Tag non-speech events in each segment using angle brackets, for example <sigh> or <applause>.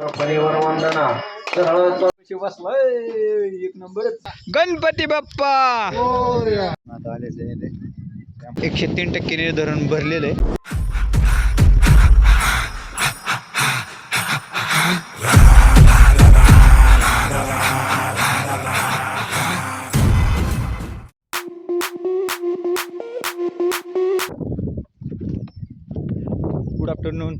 वंदना सरळ बसलाय. एक नंबर गणपती बाप्पा! एकशे तीन टक्के धरण भरलेलं आहे. गुड आफ्टरनून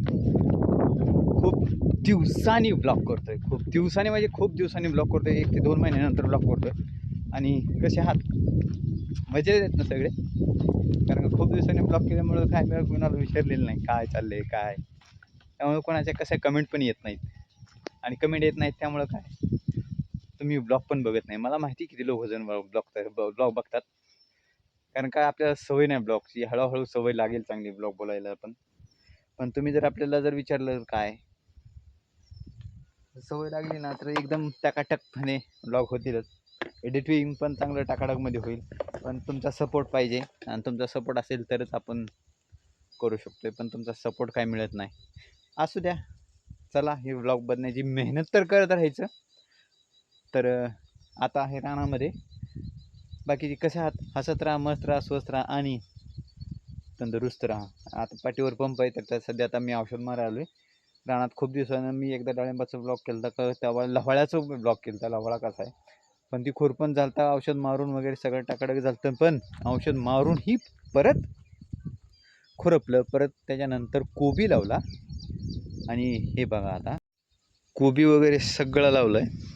खूप दिवसांनी करतो करतोय. खूप दिवसांनी म्हणजे खूप दिवसांनी ब्लॉक करतोय. एक ते दोन महिन्यानंतर ब्लॉग करतोय. आणि कसे आहात? मजेत येत ना सगळे? कारण खूप दिवसांनी ब्लॉक केल्यामुळं काय मी कोणाला विचारलेलं नाही काय चाललं आहे काय? त्यामुळे कोणाच्या कशा कमेंट पण येत नाहीत. आणि कमेंट येत नाहीत त्यामुळं काय? तुम्ही ब्लॉग पण बघत नाही. मला माहिती किती लोक जण ब्लॉग ब्लॉग बघतात. कारण काय आपल्याला सवय नाही ब्लॉगची हळूहळू सवय लागेल चांगली ब्लॉग बोलायला पण. पण तुम्ही जर आपल्याला जर विचारलं काय? सवय लागली ना तर एकदम टाकाटकपणे ब्लॉग होतीलच. एडिटिंग पण चांगलं टाकाटकमध्ये होईल. पण तुमचा सपोर्ट पाहिजे. आणि तुमचा सपोर्ट असेल तरच आपण करू शकतो पण तुमचा सपोर्ट काय मिळत नाही. असू द्या. चला हे ब्लॉग बनण्याची मेहनत तर करत राहायचं. तर आता आहे रानामध्ये. बाकी कसं आहात? हसत राहा मस्त राहा स्वस्त राहा आणि तंदुरुस्त राहा. आता पाठीवर पंप आहे तर त्या सध्या आता मी औषध मारायला आलो आहे रानात खूप दिवसानं मी एकदा डाळिंबाचं ब्लॉक केलं होतं तेव्हा लव्हाळ्याचं ब्लॉक केलं होतं लवाळा कसा आहे? पण ती खुरपण झालता औषध मारून वगैरे सगळं टाकाटक झालं पण औषध मारून ही परत खुरपलं. परत त्याच्यानंतर कोबी लावला. आणि हे बघा आता. कोबी वगैरे सगळं लावलं आहे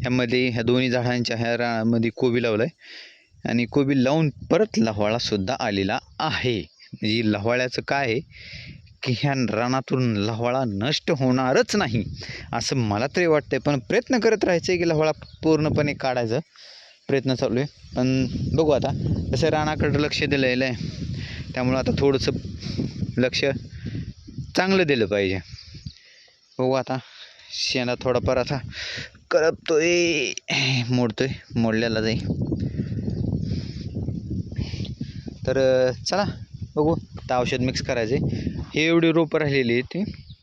ह्यामध्ये ह्या दोन्ही झाडांच्या ह्या रानामध्ये कोबी लावलं आहे आणि कोबी लावून परत लव्हाळासुद्धा आलेला आहे. म्हणजे लव्हाळ्याचं काय आहे? की ह्या रानातून लव्हाळा नष्ट होणारच नाही असं मला तरी वाटतंय. पण प्रयत्न करत राहायचं आहे की लव्हाळा पूर्णपणे काढायचं. प्रयत्न चालू आहे. पण बघू आता. तसं रानाकडं लक्ष दिलेलं आहे त्यामुळं आता थोडंसं लक्ष चांगलं दिलं पाहिजे. बघू आता. शेणा थोडाफार आता करपतोय. मोडतोय. मोडलेला जाई तर चला. बघू. आता औषध मिक्स करायचे हे एवढी रोपं राहिलेली आहेत ती.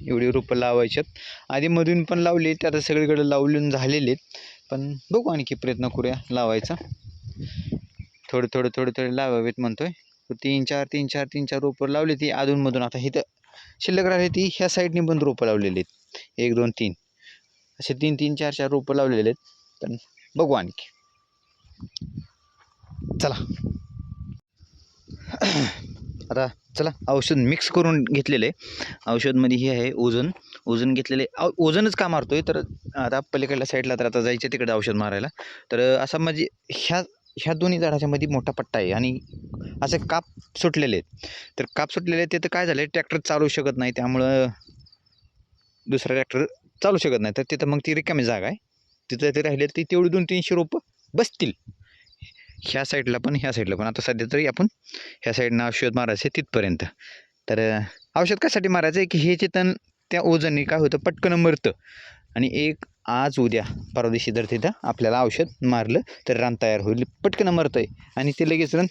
एवढी रोपं लावायच्यात आधीमधून पण लावली ते आता सगळीकडे लावून झालेली आहेत. पण बघू आणखी प्रयत्न करूया लावायचा. थोडे थोडे थोडे थोडे लावावेत म्हणतोय. तीन चार तीन चार तीन चार रोपं लावली ती. अधूनमधून आता इथं शिल्लक राहिली ती. ह्या साईडने पण रोपं लावलेली आहेत. एक दोन तीन. असे तीन तीन चार चार रोपं लावलेले आहेत. पण बघू आणखी. चला. आता चला औषध मिक्स करून घेतलेलं. आहे औषधमध्ये हे आहे ओझन. ओझन घेतलेले औ ओझनच का मारतो आहे तर आता पलीकडल्या साईडला तर आता जायचं तिकडे औषध मारायला. तर असा म्हणजे ह्या ह्या दोन्ही झाडाच्या मध्ये मोठा पट्टा आहे आणि असे काप सुटलेले आहेत. तर काप सुटलेले आहेत ते तर काय झालं ट्रॅक्टर चालू शकत नाही त्यामुळं दुसरा ट्रॅक्टर चालू शकत नाही. तर तिथं मग ती रिकामी जागा आहे. तिथं ते राहिले ती तेवढी दोन तीनशे रोपं बसतील. ह्या साईडला पण ह्या साईडला पण. आता सध्या तरी आपण ह्या साईडनं औषध मारायचं आहे तिथपर्यंत. तर औषध कशासाठी मारायचं आहे की हे जे तण त्या ओझनने काय होतं पटकन मरतं. आणि एक आज उद्या परवा दिवशी जर तिथं आपल्याला औषध मारलं तर रान तयार होईल. पटकन मरतं आहे आणि ते लगेच रान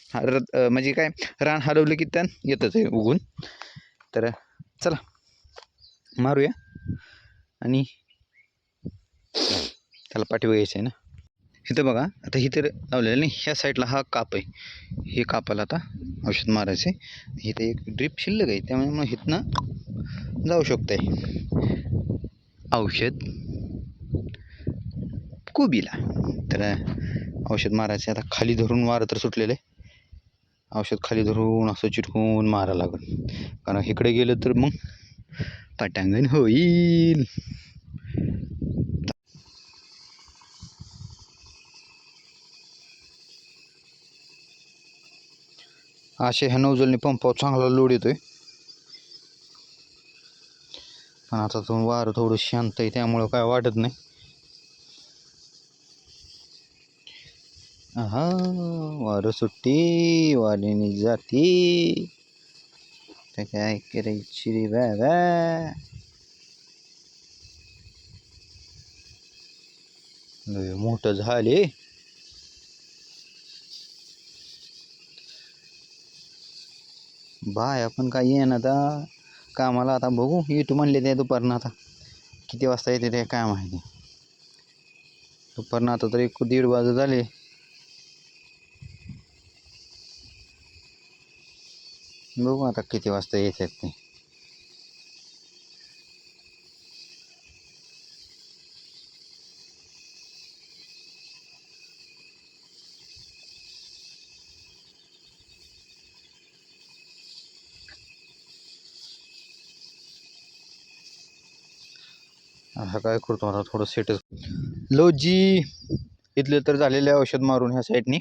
म्हणजे काय रान हलवलं की तण येतच आहे उगून. तर चला मारूया. आणि त्याला पाठीवर यायचं आहे ना? इथं बघा आता इथं लावलेलं नाही ह्या साईडला हा काप आहे. हे कापाला आता औषध मारायचं आहे. इथे एक ड्रीप शिल्लक आहे त्यामुळे मग इथनं जाऊ शकतंय. औषध कोबीला. तर औषध मारायचं आता खाली धरून वारं तर सुटलेलं आहे. औषध खाली धरून असं चिटकून मारा लागेल. कारण इकडे गेलं तर मग पटांगण होईल. असे ह्या नौजलनी पंपावर चांगला लोड येतोय. पण आता तो वारं थोडं शांत आहे त्यामुळं काय वाटत नाही. हा वारं सुट्टी वारीने जाती. तर काय करायची रे बाबा? मोठं झाले. बाय आपण काय येईन आता. कामाला आता बघू. येतो म्हणले ते दुपारनं आता. किती वाजता येते ते काय माहिती. दुपारनं आता तरी एक दीड वाजत झाले. बघू आता किती वाजता येतात ते. हा काय करतो आता थोडं सेटच लो जी इथले तर झालेले आहे औषध मारून ह्या साईडनी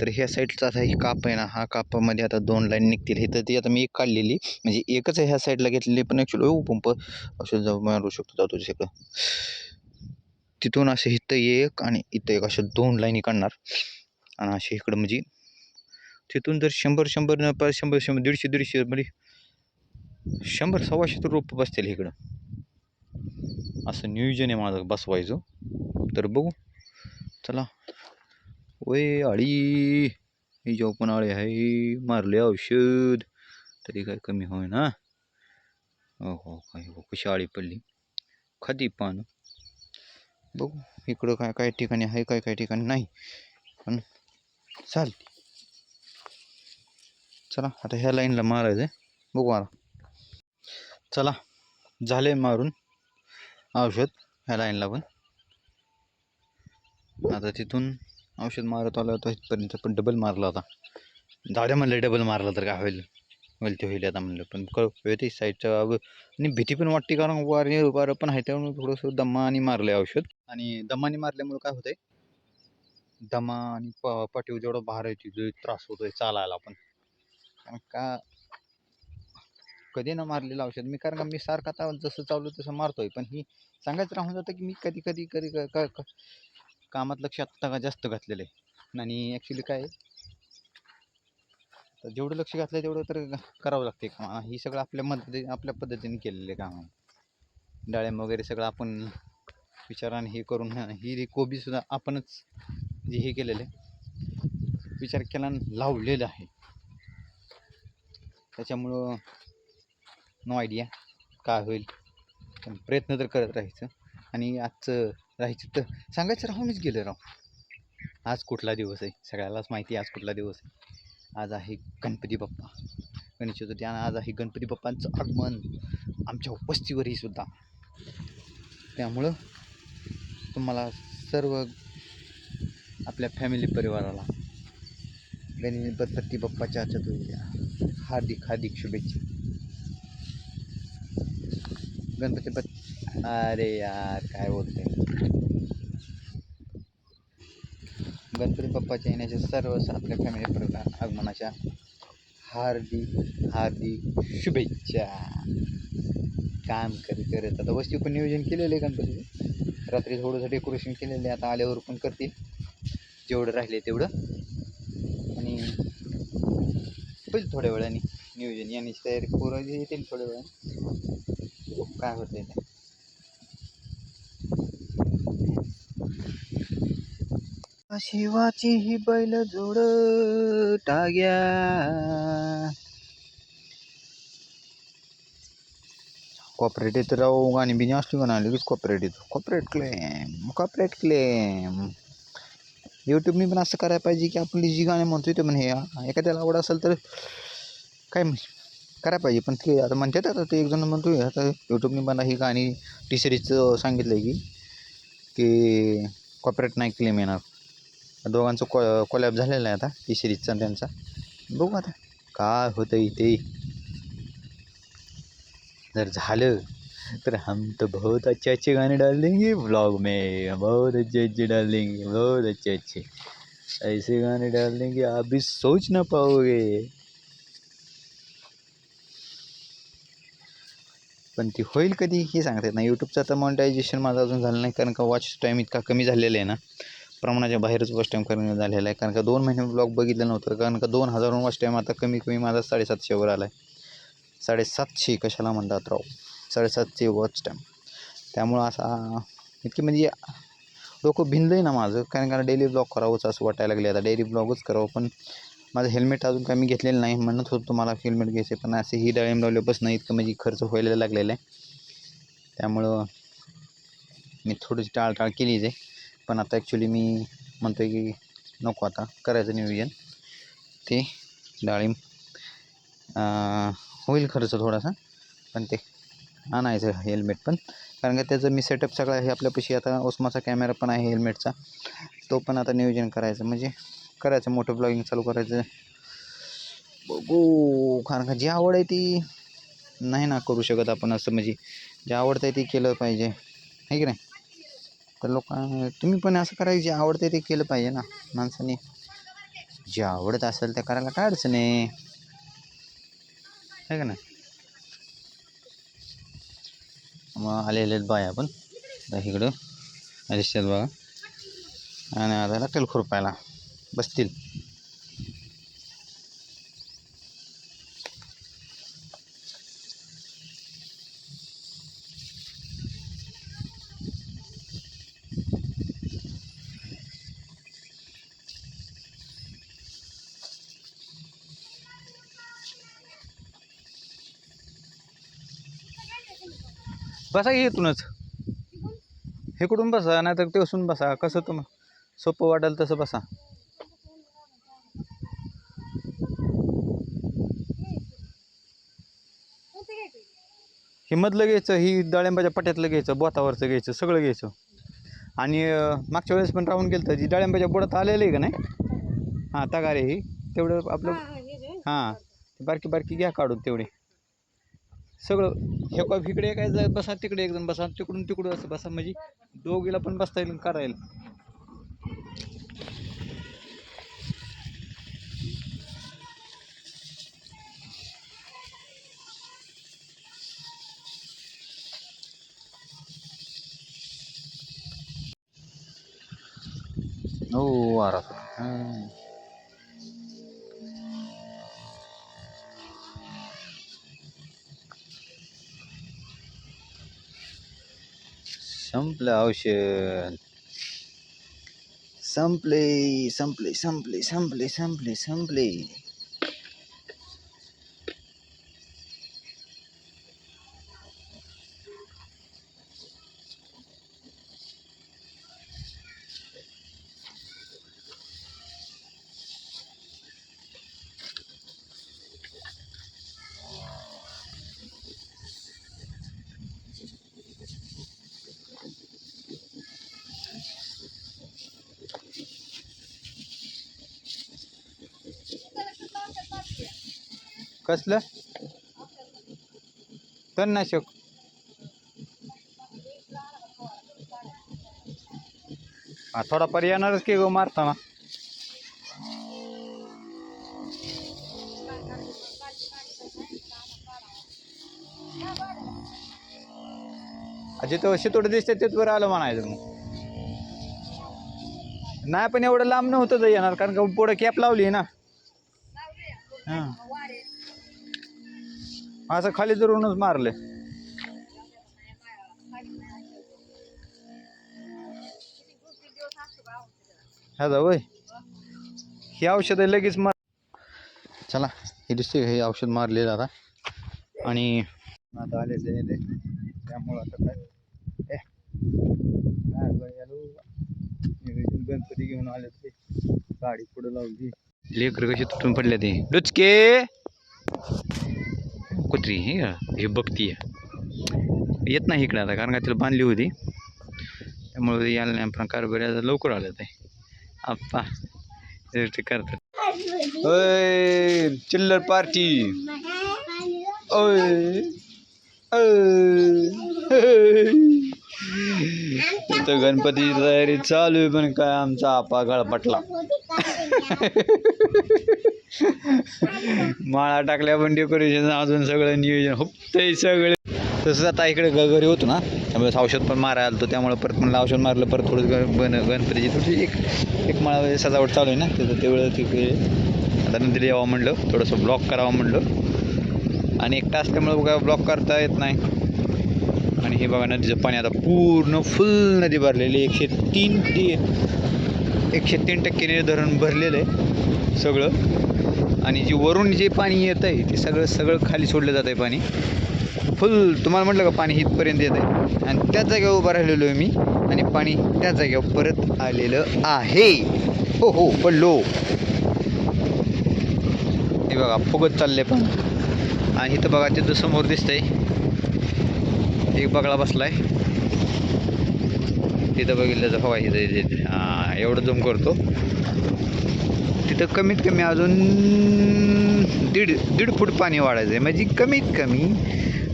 तर ह्या साईडचा आता ही काप आहे ना हा कापामध्ये आता दोन लाईन निघतील. हे तर ती आता मी एक काढलेली. म्हणजे एकच आहे ह्या साईडला घेतलेली पण ॲक्च्युली ओ पंप औषध जाऊ मारू शकतो जातो सगळं तिथून असे इथं एक आणि इथं एक अशा दोन लाईनी काढणार. आणि असे इकडं म्हणजे तिथून जर शंभर शंभर न शंभर शंभर दीडशे दीडशे म्हणजे शंभर सव्वाशे तर रोप बसतील इकडं. असं नियोजन आहे माझं बसवायचं हो. तर बघू. चला. वय आळी ही जेव पण आळी आहे मारले औषध. तरी काय कमी होय ना? हो हो काय हो कशी आळी पडली. खाती पान. बघू इकडं काय काय ठिकाणी आहे काय काय ठिकाणी नाही. पण चालते. चला आता ह्या लाईनला मारायचं आहे बघू आला चला झाले मारून. औषध ह्या लाईनला पण. आता तिथून औषध मारत आलं होतं इथपर्यंत पण डबल मारला होता. जाऊ म्हणलं डबल मारला तर काय होईल? होईल ते होईल आता म्हणलं. पण कळते साईडच्या अगं आणि भीती पण वाटते कारण वारे वारं पण आहे त्यामुळे थोडंसं दमाने मारलं आहे औषध. आणि दमाने मारल्यामुळे काय होतंय? दमा आणि प पाठीवर जेवढं भार आहे तिथे त्रास होतोय चालायला पण. कारण का कधी न मारलेलं औषध. मी कारण का मी सारखं आता जसं चालू तसं मारतोय. पण ही सांगायचं राहून जातं की मी कधी कधी कधी क- क- क- कामात लक्ष आत्ता का जास्त घातलेलं आहे. आणि ॲक्च्युली काय तर जेवढं लक्ष घातलं तेवढं तर करावं लागते काम. ही सगळं आपल्या मदती आपल्या पद्धतीने केलेले काम. आहे डाळिंब वगैरे सगळं आपण विचाराने हे करून ही रे कोबीसुद्धा आपणच जे हे केलेलं आहे विचार केला लावलेलं आहे. त्याच्यामुळं नो आयडिया काय होईल. पण प्रयत्न तर करत राहायचं. आणि आजचं राहायचं तर सांगायचं राहूनच गेलं राव. आज कुठला दिवस आहे? सगळ्यालाच माहिती आहे आज कुठला दिवस आहे? आज आहे गणपती बाप्पा. गणेश चतुर्थी आणि आज आहे गणपती बाप्पांचं आगमन. आमच्या वस्तीवरही सुद्धा. त्यामुळं तुम्हाला सर्व आपल्या फॅमिली परिवाराला गणपती बाप्पाच्या चतुर्थीच्या हार्दिक हार्दिक शुभेच्छा. गणपती बाप्पा अरे यार काय बोलते. गणपती बाप्पाच्या येण्याच्या सर्व आपल्या फॅमिली प्रकार आगमनाच्या हार्दिक हार्दिक शुभेच्छा. काम करत करत आता वस्ती पण नियोजन केलेलं आहे गणपतीचं. रात्री थोडंसं डेकोरेशन केलेलं आहे आता आल्यावर पण करतील. जेवढं राहिले तेवढं. आणि होईल थोड्या वेळाने. नियोजन यानेची तयारी पूर्ण येतील थोड्या वेळाने. काय होतंय ते? शिवाची ही बैल जोड टाग्या कॉपरेट येतं राव गाणी बिणी असली का ना लगेच कॉपरेट येतो कॉपरेट क्लेम कॉपरेट क्लेम यूट्यूबनी पण असं करायला पाहिजे की आपली जी गाणी म्हणतोय ते म्हण हे एखाद्याला आवड असेल तर काय म्हण- करायला पाहिजे. पण ते आता म्हणतात आता ते एक जण म्हणतो आता यूट्यूबने मला ही गाणी टी सिरीजचं सांगितलं आहे की की कॉपरेट नाही क्लेम येणार. दोघांचं कॉ कॉलॅप झालेला आहे आता टी सिरीजचा आणि त्यांचा. बघू आता काय होतं इथे जर झालं तर हम तो बहुत अच्छे अच्छे गाणे डाल देंगे ब्लॉग में बहुत अच्छे अच्छे डाल देंगे बहुत अच्छे अच्छे. ऐसे गाने डाल देंगे आप भी सोच ना पाओगे. पण ती होईल कधी हे सांगता येत नाही. यूट्यूबचं आता मॉनिटायझेशन माझं अजून झालं नाही कारण का वॉच टाईम इतका कमी झालेला आहे ना. प्रमाणाच्या बाहेरच वॉच टाईम कमी झालेला आहे. कारण का दोन महिने ब्लॉग बघितलं नव्हतं. कारण का दोन हजारहून वॉच टाईम आता कमी कमी माझा साडेसातशेवर आला आहे साडेसातशे कशाला म्हणतात राव? साडेसातशे वॉच टाईम त्यामुळं असा इतकी म्हणजे लोक भिनलं आहे ना माझं. कारण का डेली ब्लॉग करावंच असं वाटायला लागले आता डेली ब्लॉगच करावं. पण माझं हेल्मेट अजून काय मी घेतलेलं नाही म्हणत होतो मला हेल्मेट घ्यायचे पण असे ही डाळिंब लावले बस नाही इतकं म्हणजे खर्च व्हायला लागलेला आहे. त्यामुळं मी थोडीशी टाळटाळ केलीच आहे. पण आता ॲक्च्युली मी म्हणतो आहे की नको आता करायचं नियोजन. ते डाळिंब होईल खर्च थोडासा पण ते आणायचं हेल्मेट पण. कारण का त्याचं मी सेटअप सगळं आहे आपल्यापाशी आता ओस्माचा कॅमेरा पण आहे हेल्मेटचा तो पण आता नियोजन करायचं म्हणजे करायचं मोठं ब्लॉगिंग चालू करायचं. बघू कारण का जी आवड आहे ती नाही ना करू शकत आपण असं म्हणजे जे आवडतं आहे ते केलं पाहिजे. आहे की नाही? तर लोक तुम्ही पण असं करायचं जे आवडतं ते केलं पाहिजे ना माणसाने. जे आवडत असेल ते करायला काय अडचण आहे? आहे का नाही? मग आलेले आहेत बाया पण. इकडं रिक्षात बघा. आणि आता लागतील खुरपायला. बसतील. बसा इथूनच. हे कुठून बसा? नाही तर तेसून बसा. कसं तुम सोपं वाटेल तसं बसा. हे मधलं घ्यायचं ही डाळिंबाच्या पट्यातलं घ्यायचं बोतावरचं घ्यायचं सगळं घ्यायचं. आणि मागच्या वेळेस पण राहून गेलं तर जी डाळिंबाच्या बुडात आलेलं आहे का नाही? हां तगारे ही. तेवढं आपलं हां बारकी बारकी घ्या काढून तेवढे. सगळं हे कॉफ इकडे काय जा बसा तिकडे एकदम बसा तिकडून तिकडून असं बसा म्हणजे दोघीला पण बसता येईल करायला हो वारा सुटला. हां. संपलं औषध संपले संपले संपले कसलं? तणनाशक. हा थोडाफार येणारच की गो मारताना? जिथं शितोड दिसते तिथवर आलं म्हणायचं मग. नाही पण एवढं लांब नव्हतं येणार कारण का पुढं कॅप लावली ना. हां. असं खाली धरूनच मारले. ह्याचा वय. हे औषध लगेच मार चला हे दिसते हे औषध मारलेलं आता? आणि आता आलेले आहे त्यामुळं आता काय? गणपती घेऊन आले ते. गाडी पुढे लावली लेकर कशी तुटून पडले ते. डुचके कुत्री हे हे बघती येत नाही इकडे आता कारण का तिला बांधली होती. त्यामुळे यायला नाही प्रकार बऱ्याच लवकर आलं ते. आप्पा ते करतात. ओय चिल्लर पार्टी. ओय. <laughs> तर गणपती तयारी चालू आहे पण काय आमचा आपा गळपटला. <laughs> माळा टाकल्या पण डेकोरेशन अजून सगळं नियोजन होतंय सगळं. तसंच आता इकडे ग- घरी होतो ना त्यामुळे औषध पण मारायला आलं होतं त्यामुळे परत म्हणलं औषध मारलं परत थोडं ग- बन गणपतीची थोडीशी एक एक माळा सजावट चालू आहे ना त्याचं तेवढं तिकडे आता नंतर यावं म्हणलं थोडंसं ब्लॉक करावं म्हणलं. आणि एकटा असल्यामुळं काय ब्लॉक करता येत नाही. आणि हे बघा नदीचं पाणी आता पूर्ण फुल नदी भरलेली आहे. एकशे तीन ती एकशे तीन टक्के धरण भरलेलं आहे सगळं. आणि जे वरून जे पाणी येत आहे ते सगळं सगळं खाली सोडलं जात आहे पाणी. फुल तुम्हाला म्हटलं का पाणी इथपर्यंत येत आहे? आणि त्याच जागेवर उभा राहिलेलो आहे मी. आणि पाणी त्याच जागेवर परत आलेलं आहे. हो हो पडलो. हे बघा फुगत चालले पण. आणि इथं बघा तिथं समोर दिसतंय एक बगळा बसलाय. तिथं बघितलं तर हवा इथं हां एवढं जम करतो. तिथं कमीत कमी अजून दीड दीड फूट पाणी वाढायचं आहे म्हणजे कमीत कमी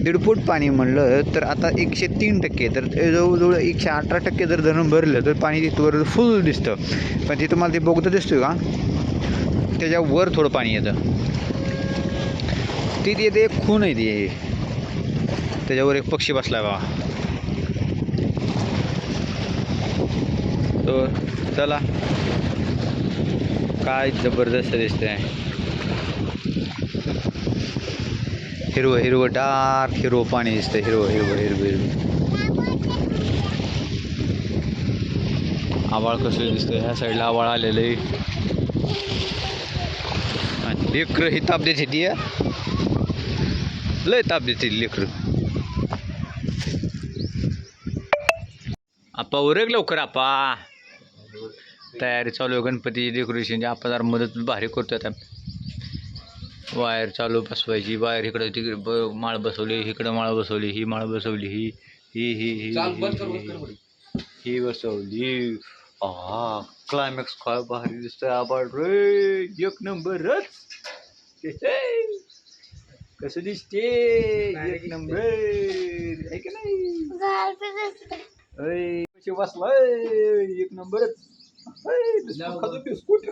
दीड फूट पाणी म्हणलं तर आता एकशे तीन टक्के. तर ते जवळजवळ एकशे अठरा टक्के जर धरण भरलं तर पाणी तिथवर फुल दिसतं. पण तिथं मला ते बोगदं दिसतोय का? त्याच्यावर थोडं पाणी येतं. तिथे येते एक खून आहे ती. त्याच्यावर एक पक्षी बसलाय बाबा तो चला. काय जबरदस्त दिसतंय. हिरवं हिरवं डार्क हिरवं पाणी दिसतंय. हिरवं हिरवं हिरवं हिरवं. आवाळ कसं दिसतंय. ह्या साईडला आवाळ आलेलं आहे. लेकर ही ताप देते ती लय ताप देते लेकरं. आपा उरक लवकर आपा. तयारी चालू आहे गणपती डेकोरेशनची आपा जरा मदत भारी करतो आता. वायर चालू बसवायची. वायर इकडं तिकडे ब माळ बसवली इकडं माळ बसवली ही माळ बसवली ही ही ही ही ही- बसवली. हा क्लायमॅक्स काय भारी दिसतोय आबाळ रे. एक नंबरच. कसं दिसते? एक नंबर. आहे की नाही? अय, कशी बसलाय एक नंबरच अय, बिस्कुट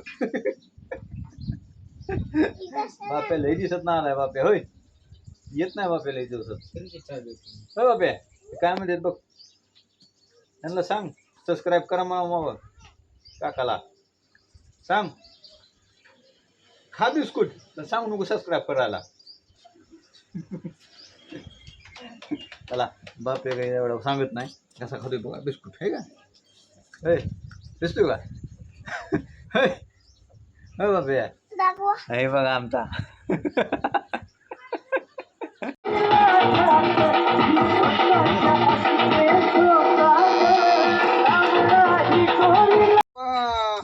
बाप्या लय दिसत ना आलाय बाप्या होय. येत नाही बाप्या लय दिवसात. होय बाप्या काय म्हणतात बघ. त्यांना सांग सबस्क्राईब करा मग काकाला. सांग. खा बिस्कुट तर सांग नको सबस्क्राईब करायला. चला बाप काही एवढं सांगत नाही. कसा खातोय बघा बिस्कुट आहे का होय दिसतोय का होय होय बापया हे बघा आमचा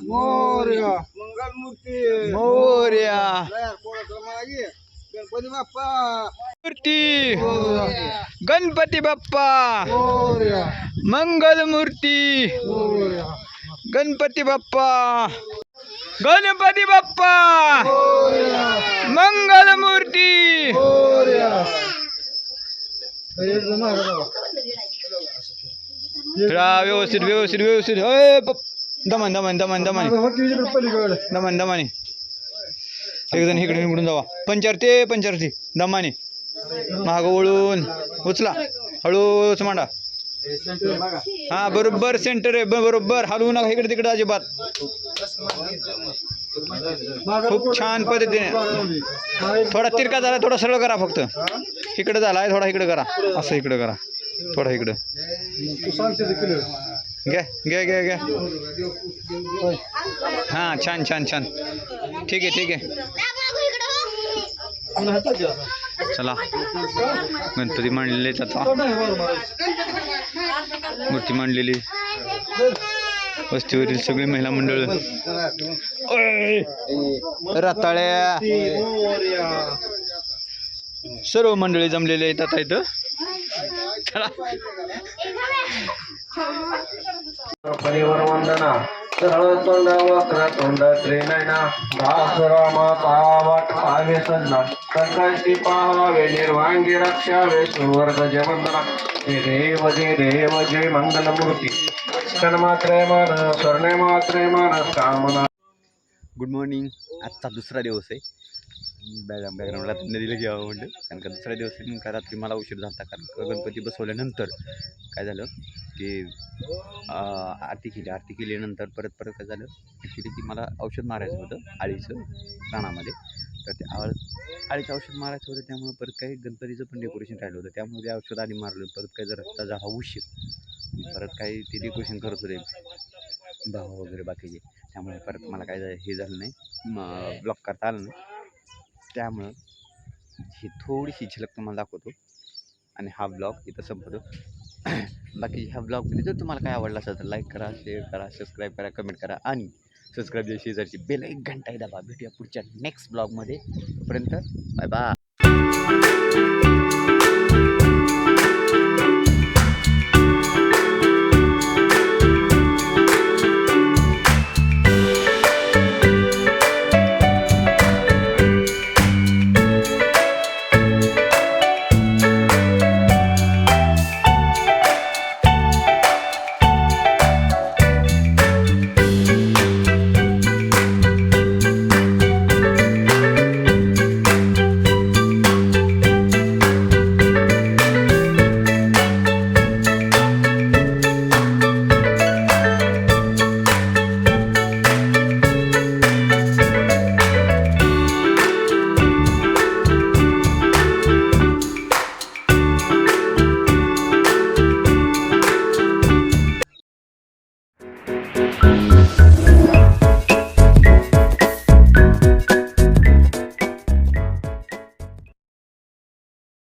मोर्या मंगलमूर्ती मोर्या गणपती बाप्पा मूर्ती गणपती बाप्पा. मोर्या. मंगल मूर्ती मोर्या. गणपती बाप्पा. गणपती बाप्पा. मंगल मूर्ती मोर्या. एकदम थोडा व्यवस्थित व्यवस्थित व्यवस्थित. प- दमन दमन दमन दमन. दमन दमाने. एक जण इकडे निघून जावा. पंचारते पंचारती. दमाने. मागं वळून. उचला. हळूच मांडा. हा बरोबर सेंटर आहे. बरोबर. हलवू नका. इकडे तिकडे अजिबात. खूप छान पद्धतीने. थोडा तिरका झाला थोडा सरळ करा फक्त. इकडे झाला थोडा इकडे करा. असं इकडे करा. थोडा इकडे. घ्या घ्या घ्या घ्या. हां छान छान छान. ठीक आहे ठीक आहे? चला. गणपती मांडलेलेच आता. मूर्ती मांडलेली. वस्तीवरील सगळी महिला मंडळ! रताळ्या. सर्व मंडळी जमलेले आहेत आता इथं. चला. परिवर वंदना. सरळ तोंड वक्र तोंड त्रिनयना भासुरामा पावट पावे सन्ना संकल्पी पाहावे निर्वांगी रक्षावे सुवर्ग जवंदना जय देव जय देव जय मंगलमूर्ती क्षण मात्रे मन स्वर्णे मात्रे मन कामना गुड मॉर्निंग. आजचा दुसरा दिवस आहे. बॅग बॅकग्राऊंडला नदीला घ्यावं म्हणलं कारण का दुसऱ्या दिवस आहे का रात्री मला उशीर झाला होता कारण गणपती बसवल्यानंतर काय झालं की आरती केली. आरती केल्यानंतर परत परत काय झालं ॲक्च्युली ती मला औषध मारायचं होतं आळीचं रानामध्ये. तर ते आळ आळीचं औषध मारायचं होतं. त्यामुळे परत काही गणपतीचं पण डेकोरेशन राहिलं होतं. त्यामुळे ते औषध आधी मारलं. परत काय जर रस्ता झाला उशीर. परत काही ते डेकोरेशन करत होते. भाव वगैरे बाकीचे. त्यामुळे परत मला काय झालं- हे झालं नाही. ब्लॉक करता आलं नाही. त्यामुळं ही थोडीशी झलक तुम्हाला दाखवतो. आणि हा ब्लॉग इथं संपवतो <clears throat> बाकी ह्या ब्लॉगमध्ये जर तुम्हाला काय आवडला असेल तर लाईक करा शेअर करा सबस्क्राईब करा कमेंट करा आणि सबस्क्राईब शेजारची बेल एक घंटा दाबा. भेटूया पुढच्या नेक्स्ट ब्लॉगमध्ये तोपर्यंत बाय बाय